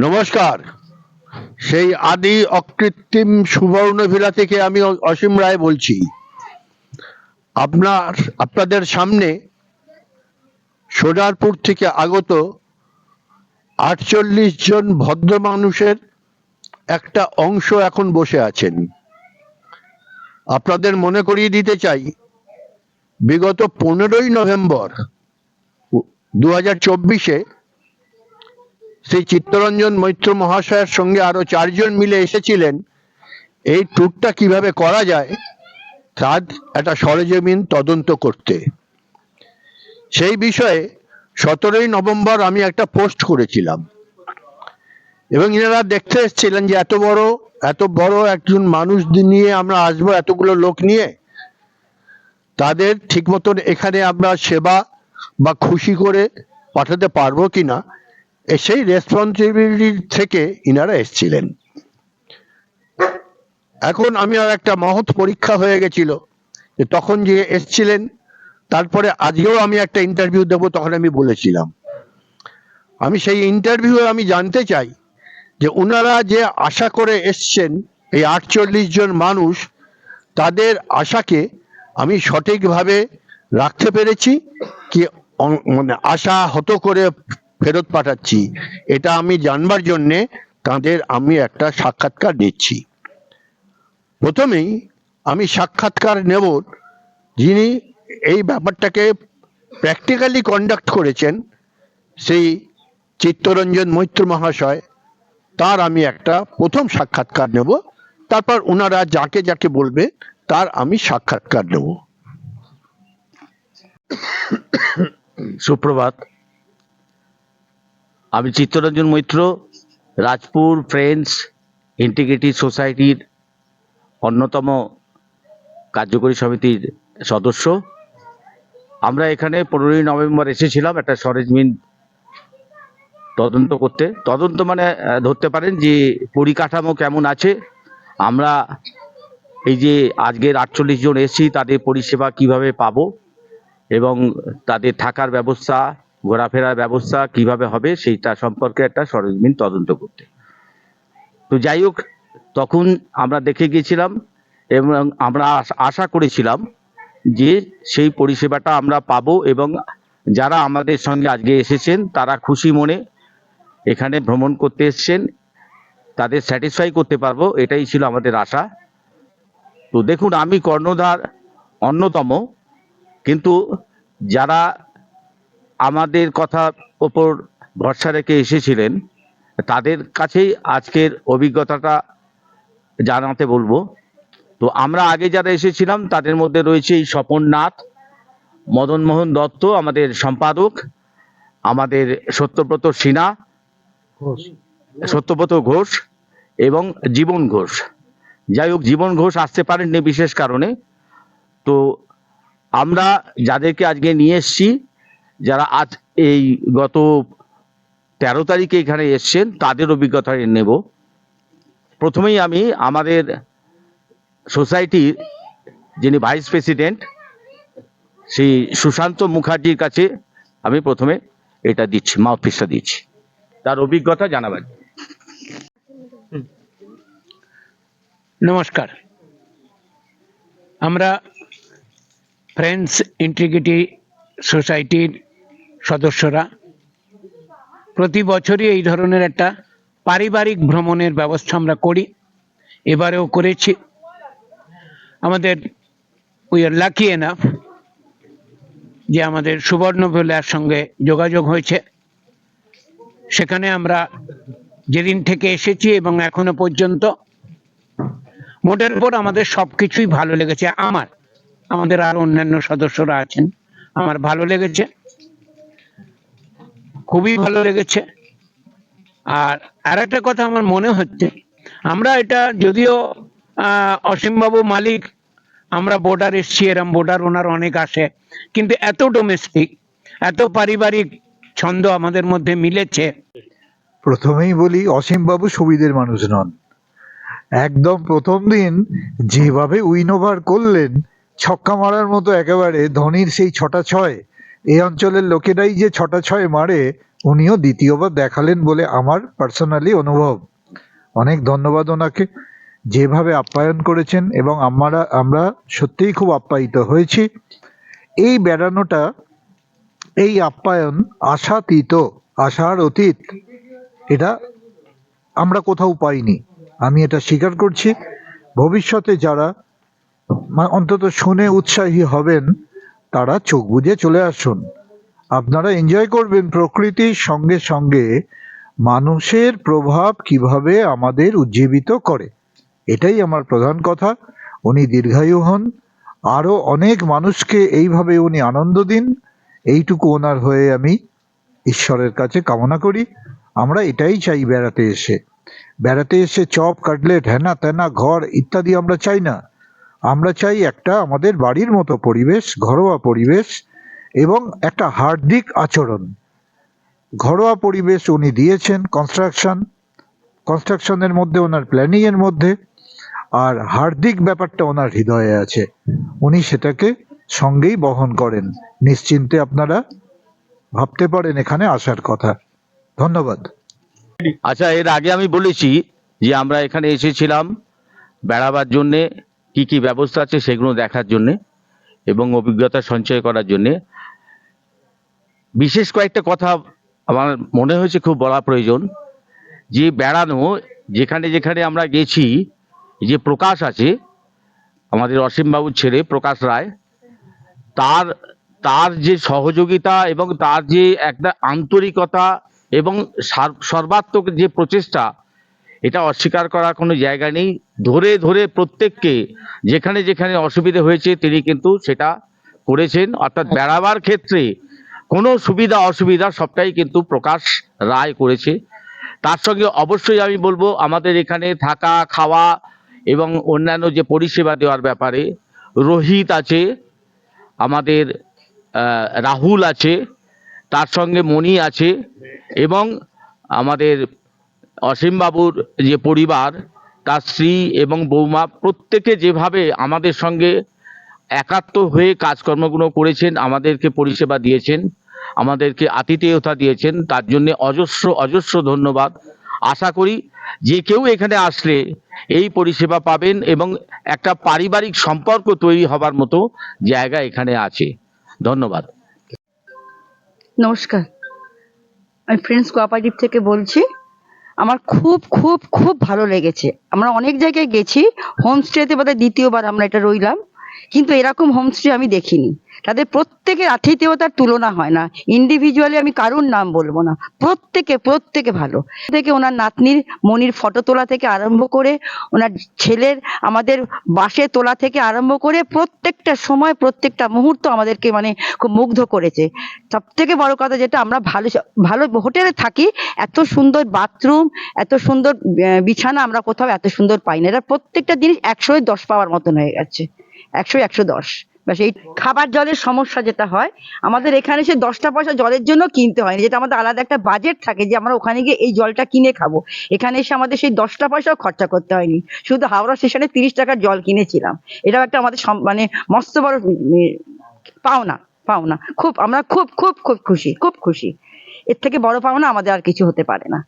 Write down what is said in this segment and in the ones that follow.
নমস্কার। সেই আদি অকৃত্রিম সুবর্ণভিলা থেকে আমি অসীম রায় বলছি। আপনার, আপনাদের সামনে সোনারপুর থেকে আগত আটচল্লিশ জন ভদ্র মানুষের একটা অংশ এখন বসে আছেন। আপনাদের মনে করিয়ে দিতে চাই, বিগত পনেরোই নভেম্বর দু হাজার চব্বিশে শ্রী চিত্তরঞ্জন মৈত্র মহাশয়ের সঙ্গে আরও চারজন মিলে এসেছিলেন। এই ট্যুরটা কীভাবে করা যায়, তার একটা সরেজমিন তদন্ত করতে। সেই বিষয়ে সতেরোই নভেম্বর আমি একটা পোস্ট করেছিলাম। এবং এনারা দেখতে এসেছিলেন যে এত বড় এত বড় একজন মানুষ নিয়ে আমরা আসব এতগুলো লোক নিয়ে। তাদের ঠিক মতন এখানে আমরা সেবা বা খুশি করে পাঠাতে পারব কিনা সেই রেসপন্সিবিলিটি থেকে ইনারা এসছিলেন। এখন আমি আর একটা মহৎ পরীক্ষা হয়ে গেছিল যে তখন যে এসছিলেন, তারপরে আজকেও আমি একটা ইন্টারভিউ দেব তখন আমি বলেছিলাম। আমি সেই ইন্টারভিউ আমি জানতে চাই যে ওনারা যে আশা করে এসছেন, এই আটচল্লিশ জন মানুষ, তাদের আশাকে আমি সঠিকভাবে রাখতে পেরেছি, কি মানে আশা হত করে ফেরত পাঠাচ্ছি। এটা আমি জানবার জন্যে তাদের আমি একটা সাক্ষাৎকার দিচ্ছি। প্রথমেই আমি সাক্ষাৎকার নেব যিনি এই ব্যাপারটাকে প্র্যাকটিক্যালি কন্ডাক্ট করেছেন, সেই চিত্তরঞ্জন মৈত্র মহাশয়। তার আমি একটা প্রথম সাক্ষাৎকার নেব, তারপর ওনারা যাকে যাকে বলবে তার আমি সাক্ষাৎকার নেব। সুপ্রভাত। আমি চিত্তরঞ্জন মৈত্র, রাজপুর ফ্রেন্ডস, ইন্টিগ্রিটি সোসাইটির অন্যতম কার্যকরী সমিতির সদস্য। আমরা এখানে পনেরোই নভেম্বর এসেছিলাম একটা সরেজমিন তদন্ত করতে। তদন্ত মানে ধরতে পারেন যে পরিকাঠামো কেমন আছে। আমরা এই যে আজকের আটচল্লিশ জন এসেছি, তাদের পরিষেবা কীভাবে পাবো এবং তাদের থাকার ব্যবস্থা ঘোরাফেরার ব্যবস্থা কীভাবে হবে সেইটা সম্পর্কে একটা সরজমিন তদন্ত করতে। তো যাই হোক, তখন আমরা দেখে গিয়েছিলাম এবং আমরা আশা- করেছিলাম যে সেই পরিষেবাটা আমরা পাবো এবং যারা আমাদের সঙ্গে আজকে এসেছেন, তারা খুশি মনে এখানে ভ্রমণ করতে এসেছেন, তাদের স্যাটিসফাই করতে পারব, এটাই ছিল আমাদের আশা। তো দেখুন, আমি কর্ণধার অন্যতম, কিন্তু যারা আমাদের কথা ওপর ভরসা রেখে এসেছিলেন তাদের কাছেই আজকের অভিজ্ঞতাটা জানাতে বলব। তো আমরা আগে যারা এসেছিলাম তাদের মধ্যে রয়েছে এই স্বপন নাথ মদনমোহন দত্ত আমাদের সম্পাদক আমাদের সত্যব্রত সিনহা সত্যব্রত ঘোষ এবং জীবন ঘোষ। যাই হোক জীবন ঘোষ আসতে পারেননি বিশেষ কারণে। তো আমরা যাদেরকে আজকে নিয়ে এসেছি যারা আজ এই গত তেরো তারিখে এখানে এসছেন, তাদের অভিজ্ঞতা নেব। প্রথমেই আমি আমাদের সোসাইটির যিনি ভাইস প্রেসিডেন্ট শ্রী সুশান্ত মুখার্জির কাছে আমি প্রথমে এটা দিচ্ছি, মাউথপিসটা দিচ্ছি। তার অভিজ্ঞতা জানাবেন নমস্কার। আমরা ফ্রেন্ডস ইন্টিগ্রিটি সোসাইটির সদস্যরা, প্রতি বছরই এই ধরনের একটা পারিবারিক ভ্রমণের ব্যবস্থা আমরা করি, এবারেও করেছি। আমাদের উই আর লাকি এনাফ যে আমাদের সুবর্ণ ভোলার সঙ্গে যোগাযোগ হয়েছে। সেখানে আমরা যেদিন থেকে এসেছি এবং এখনও পর্যন্ত মোটের উপর আমাদের সবকিছুই ভালো লেগেছে। আমার, আমাদের আর অন্যান্য সদস্যরা আছেন, আমার ভালো লেগেছে। খুবই ভালো লেগেছে। আর আর একটা কথা আমার মনে হচ্ছে, আমরা এটা যদিও অসীমবাবু মালিক, আমরা বোর্ডার এসছি, এরম বোর্ডার ওনার অনেক আসে কিন্তু এত ডোমেস্টিক এত পারিবারিক ছন্দ আমাদের মধ্যে মিলেছে। প্রথমেই বলি, অসীমবাবু সুবিধের মানুষ নন। একদম প্রথম দিন যেভাবে উইন ওভার করলেন, ছক্কা মারার মতো একেবারে ধোনির সেই ছটা ছয় এই অঞ্চলের লোকেরাই যে ছটা ছয় মারে, উনিও দ্বিতীয়বার দেখালেন বলে আমার পার্সোনালি অনুভব। অনেক ধন্যবাদ ওনাকে। যেভাবে আপ্যায়ন করেছেন এবং আমরা আমরা সত্যিই খুব আপ্যায়িত হয়েছি। এই বেড়ানোটা, এই আপ্যায়ন আশাতীত, আশার অতীত, এটা আমরা কোথাও পাইনি। আমি এটা স্বীকার করছি। ভবিষ্যতে যারা অন্তত শুনে উৎসাহী হবেন তারা চোখ বুজে চলে আসুন। আপনারা এনজয় করবেন প্রকৃতির সঙ্গে সঙ্গে মানুষের প্রভাব কীভাবে আমাদের উজ্জীবিত করে। এটাই আমার প্রধান কথা। উনি দীর্ঘায়ু হন। আরও অনেক মানুষকে এইভাবে উনি আনন্দ দিন। এইটুকু ওনার হয়ে আমি ঈশ্বরের কাছে কামনা করি। আমরা এটাই চাই বেড়াতে এসে। বেড়াতে এসে চপ, কাটলেট হ্যানা ত্যানা ঘর ইত্যাদি আমরা চাই না। আমরা চাই একটা আমাদের বাড়ির মতো পরিবেশ, ঘরোয়া পরিবেশ এবং একটা হার্দিক আচরণ। ঘরোয়া পরিবেশ উনি দিয়েছেন কনস্ট্রাকশন কনস্ট্রাকশনের মধ্যে ওনার প্ল্যানিং এর মধ্যে আর হার্দিক ব্যাপারটা ওনার হৃদয়ে আছে। উনি সেটাকে সঙ্গেই বহন করেন। নিশ্চিন্তে আপনারা ভাবতে পারেন এখানে আসার কথা। ধন্যবাদ। আচ্ছা এর আগে আমি বলেছি যে আমরা এখানে এসেছিলাম বেড়াবার জন্যে। কি কি ব্যবস্থা আছে সেগুলো দেখার জন্যে এবং অভিজ্ঞতা সঞ্চয় করার জন্যে। বিশেষ কয়েকটা কথা আমার মনে হয়েছে খুব বলা প্রয়োজন। যে বেড়ানো, যেখানে যেখানে আমরা গেছি, যে প্রকাশ আছে, আমাদের অসীমবাবুর ছেলে প্রকাশ রায়, তার তার যে সহযোগিতা এবং তার যে একটা আন্তরিকতা এবং সার- সর্বাত্মক যে প্রচেষ্টা এটা অস্বীকার করার কোনো জায়গা নেই। ধরে ধরে প্রত্যেককে যেখানে যেখানে অসুবিধা হয়েছে তিনি কিন্তু সেটা করেছেন। অর্থাৎ বেড়াবার ক্ষেত্রে কোনো সুবিধা, অসুবিধা সবটাই কিন্তু প্রকাশ রায় করেছে। তার সঙ্গে অবশ্যই আমি বলব, আমাদের এখানে থাকা, খাওয়া এবং অন্যান্য যে পরিষেবা দেওয়ার ব্যাপারে রোহিত আছে, আমাদের রাহুল আছে, তার সঙ্গে মণি আছে এবং আমাদের অসীমবাবুর যে পরিবার, তার স্ত্রী এবং বৌমা প্রত্যেকে যেভাবে আমাদের সঙ্গে একাত্ম হয়ে কাজকর্মগুলো করেছেন, আমাদেরকে পরিষেবা দিয়েছেন, আমাদেরকে আতিথেয়তা দিয়েছেন, তার জন্য অজস্র অজস্র ধন্যবাদ। আশা করি যে কেউ এখানে আসলে এই পরিষেবা পাবেন এবং একটা পারিবারিক সম্পর্ক তৈরি হবার মতো জায়গা এখানে আছে। ধন্যবাদ। নমস্কার। আমি ফ্রেন্ডস কোঅপারেটিভ থেকে বলছি আমার খুব খুব খুব ভালো লেগেছে। আমরা অনেক জায়গায় গেছি। হোমস্টেতে বোধহয় দ্বিতীয়বার আমরা এটা রইলাম। কিন্তু এরকম হোমস্টে আমি দেখিনি। তাদের প্রত্যেকের আতিথেয়তার তুলনা হয় না। ইন্ডিভিজুয়ালি আমি কারুর নাম বলব না। প্রত্যেকে প্রত্যেকে ভালো। থেকে ওনার নাতনির, মনির ফটো তোলা থেকে আরম্ভ করে, ওনার ছেলের আমাদের বাসে তোলা থেকে আরম্ভ করে প্রত্যেকটা সময়, প্রত্যেকটা মুহূর্ত আমাদেরকে মানে খুব মুগ্ধ করেছে। সব থেকে বড় কথা যেটা, আমরা ভালো ভালো হোটেলে থাকি, এত সুন্দর বাথরুম, এত সুন্দর বিছানা আমরা কোথাও এত সুন্দর পাই না এটা প্রত্যেকটা জিনিস একশো দশ পাওয়ার মতন হয়ে গেছে। একশো একশো দশ। ব্যাস, এই খাবার জলের সমস্যা যেটা হয়, আমাদের এখানে সে দশটা পয়সা জলের জন্য কিনতে হয় যেটা আমাদের আলাদা একটা বাজেট থাকে যে আমরা ওখানে গিয়ে এই জলটা কিনে খাব। এখানে এসে আমাদের সেই দশটা পয়সাও খরচা করতে হয়নি। শুধু হাওড়া স্টেশনে তিরিশ টাকার জল কিনেছিলাম। এটাও একটা আমাদের মানে মস্ত বড় পাওনা পাওনা। খুব, আমরা খুব খুব খুব খুশি খুব খুশি। এর থেকে বড় পাওনা আমাদের আর কিছু হতে পারে না।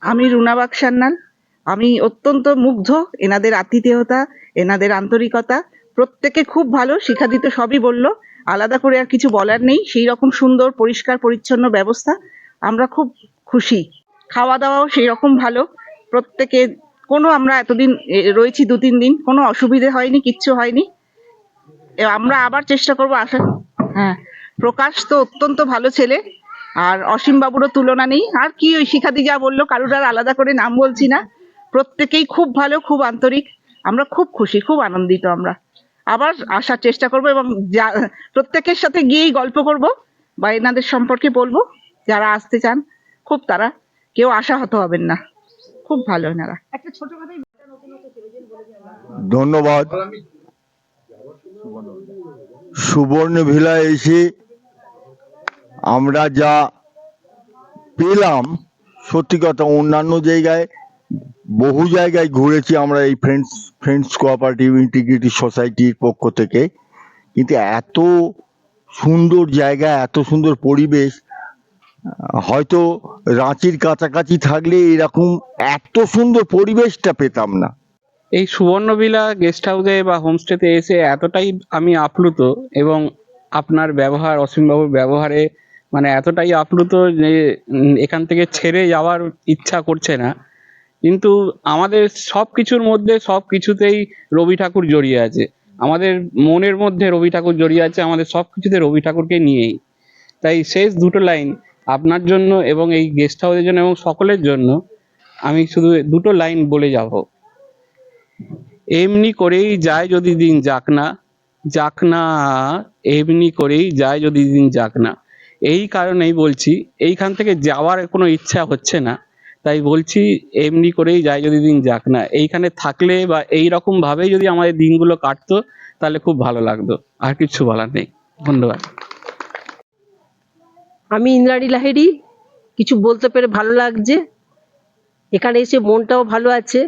আমি রুনাবাগ সান্যাল। আমি অত্যন্ত মুগ্ধ এনাদের আতিথেয়তা এনাদের আন্তরিকতা। প্রত্যেকে খুব ভালো শিখাদিত সবই বলল। আলাদা করে আর কিছু বলার নেই সেই রকম সুন্দর পরিষ্কার পরিচ্ছন্ন ব্যবস্থা। আমরা খুব খুশি। খাওয়া দাওয়াও সেই রকম ভালো। প্রত্যেকে কোনো আমরা এতদিন রয়েছি দু তিন দিন কোনো অসুবিধে হয়নি কিচ্ছু হয়নি। আমরা আবার চেষ্টা করব আসা হ্যাঁ। প্রকাশ তো অত্যন্ত ভালো ছেলে আর অসীম বাবুরও তুলনা নেই। আর কি ওই শিখাদি যা বলল কারুর আর আলাদা করে নাম বলছি না। প্রত্যেকেই খুব ভালো খুব আন্তরিক। আমরা খুব খুশি খুব আনন্দিত আমরা। আবার আসার চেষ্টা করব এবং যা প্রত্যেকের সাথে গিয়েই গল্প করব বা এনাদের সম্পর্কে বলব। যারা আসতে চান খুব তারা কেউ আশাহত হবেন না। খুব ভালো এনারা। ধন্যবাদ। সুবর্ণ ভিলা এসে আমরা যা পেলাম সত্যি কথা অন্যান্য জায়গায় বহু জায়গায় ঘুরেছি আমরা এই ফ্রেন্ডস ফ্রেন্ডস কোঅপারেটিভ ইন্টিগ্রিটি সোসাইটির পক্ষ থেকে। কিন্তু এত সুন্দর জায়গা, এত সুন্দর পরিবেশ, হয়তো রাঁচির কাছাকাছি থাকলে এরকম এত সুন্দর পরিবেশটা পেতাম না। এই সুবর্ণবিলা গেস্ট হাউসে বা হোমস্টেতে এসে এতটাই আমি আপ্লুত এবং আপনার ব্যবহার, অসীমবাবুর ব্যবহারে মানে এতটাই আপ্লুত যে এখান থেকে ছেড়ে যাওয়ার ইচ্ছা করছে না। কিন্তু আমাদের সব কিছুর মধ্যে সব কিছুতেই রবি ঠাকুর জড়িয়ে আছে। আমাদের মনের মধ্যে রবি ঠাকুর জড়িয়ে আছে, আমাদের সব কিছুতে রবি ঠাকুরকে নিয়েই। তাই শেষ দুটো লাইন আপনার জন্য এবং এই গেস্ট হাউসের জন্য এবং সকলের জন্য আমি শুধু দুটো লাইন বলে যাব। এমনি করেই যায় যদি দিন যাক না যাক না, এমনি করেই যায় যদি দিন যাক না। এই কারণেই বলছি, এইখান থেকে যাওয়ার কোনো ইচ্ছা হচ্ছে না। তাই বলছি এমনি করেই যায় যদি দিন যাক না। এইখানে থাকলে বা এই রকম ভাবে যদি আমাদের দিনগুলো কাটতো তাহলে খুব ভালো লাগতো। আর কিছু বলার নেই। ধন্যবাদ। আমি ইন্দ্রাণী লাহিড়ী কিছু বলতে পেরে ভালো লাগছে। এখানে এসে মনটাও ভালো আছে।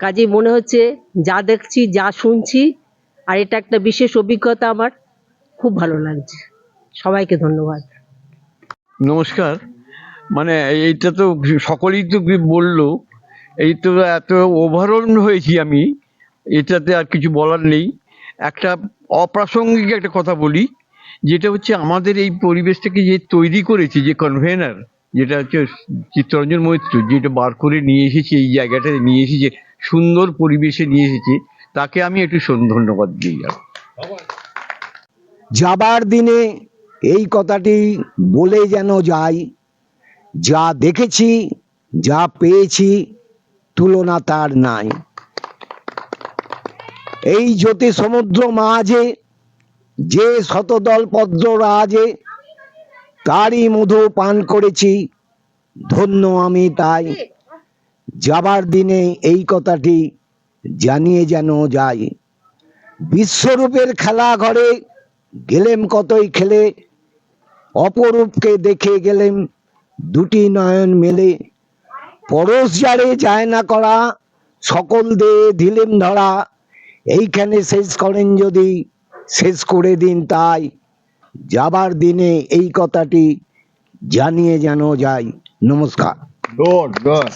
কাজেই মনে হচ্ছে যা দেখছি যা শুনছি আর এটা একটা বিশেষ অভিজ্ঞতা আমার। খুব ভালো লাগছে। সবাইকে ধন্যবাদ। নমস্কার। মানে এইটা তো সকলেই তো বলল, এই তো এত ওভারঅল হয়েছি আমি, এটাতে আর কিছু বলার নেই। একটা অপ্রাসঙ্গিক একটা কথা বলি, যেটা হচ্ছে আমাদের এই পরিবেশটাকে যে তৈরি করেছে, যে কনভেনার যেটা হচ্ছে চিত্তরঞ্জন মৈত্র, যেটা বার করে নিয়ে এসেছে, এই জায়গাটায় নিয়ে এসেছে, সুন্দর পরিবেশে নিয়ে এসেছে, তাকে আমি একটু ধন্যবাদ দিই আর যাবার দিনে এই কথাটি বলে যেন যাই যা দেখেছি, যা পেয়েছি, তুলনা তার নাই। এই জ্যোতি সমুদ্র মাঝে, যে শতদল পদ্ম রাজে, তারই মধু পান করেছি, ধন্য আমি তাই। যাবার দিনে এই কথাটি জানিয়ে যেন যাই। বিশ্বরূপের খেলা ঘরে গেলেম কতই খেলে, অপরূপকে দেখে গেলেম দুটি নয়ন মেলে। পরশ যারে যায় না করা, সকল দে ধিলেম ধরা। এইখানে শেষ করেন যদি, শেষ করে দিন তাই। যাবার দিনে এই কথাটি জানিয়ে যেন যাই। নমস্কার। Good good